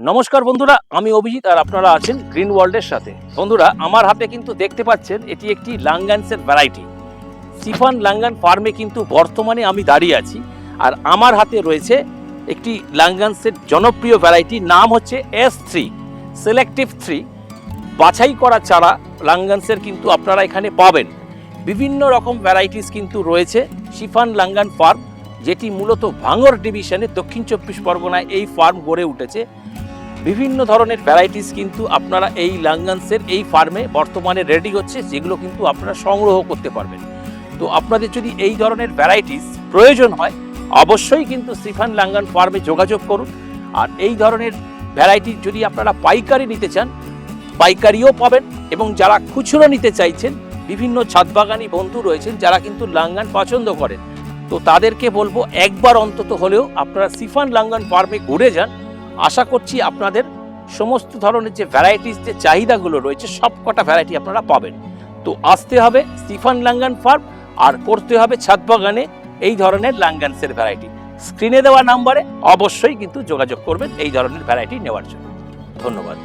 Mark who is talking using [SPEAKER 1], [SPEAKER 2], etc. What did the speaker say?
[SPEAKER 1] নমস্কার বন্ধুরা, আমি অভিজিৎ আর আপনারা আছেন গ্রিন ওয়ার্ল্ডের সাথে। বন্ধুরা, আমার হাতে কিন্তু দেখতে পাচ্ছেন এটি একটি লাঙ্গান্সের ভ্যারাইটি সিফান লাঙ্গান ফার্মে কিন্তু বর্তমানে আমি দাঁড়িয়ে আছি আর আমার হাতে রয়েছে একটি লাঙ্গান্সের জনপ্রিয় ভ্যারাইটি নাম হচ্ছে এস থ্রি সিলেক্টিভ থ্রি বাছাই করা চারা লাঙ্গান্সের কিন্তু আপনারা এখানে পাবেন। বিভিন্ন রকম ভ্যারাইটিস কিন্তু রয়েছে শিফান লাঙ্গান ফার্ম যেটি মূলত ভাঙর ডিভিশনে দক্ষিণ চব্বিশ পরগনায় এই ফার্ম গড়ে উঠেছে। বিভিন্ন ধরনের ভ্যারাইটিস কিন্তু আপনারা এই লাঙ্গান্সের এই ফার্মে বর্তমানে রেডি হচ্ছে, যেগুলো কিন্তু আপনারা সংগ্রহ করতে পারবেন। তো আপনাদের যদি এই ধরনের ভ্যারাইটিস প্রয়োজন হয়, অবশ্যই কিন্তু সিফান লাঙ্গান ফার্মে যোগাযোগ করুন। আর এই ধরনের ভ্যারাইটি যদি আপনারা পাইকারি নিতে চান, পাইকারিও পাবেন এবং যারা খুচরো নিতে চাইছেন, বিভিন্ন ছাদবাগানি বন্ধু রয়েছেন, যারা কিন্তু লাঙ্গান পছন্দ করেন। তো তাদেরকে বলব, একবার অন্তত হলেও আপনারা সিফান লাঙ্গান ফার্মে ঘুরে যান আশা করছি আপনাদের সমস্ত ধরনের যে ভ্যারাইটিস যে চাহিদাগুলো রয়েছে সব কটা ভ্যারাইটি আপনারা পাবেন। তো আসতে হবে স্টিফান লাঙ্গান ফার্ম আর করতে হবে ছাদ বাগানে এই ধরনের লাঙ্গানসের ভ্যারাইটি স্ক্রিনে দেওয়া নাম্বারে অবশ্যই কিন্তু যোগাযোগ করবেন এই ধরনের ভ্যারাইটি নেওয়ার জন্য। ধন্যবাদ।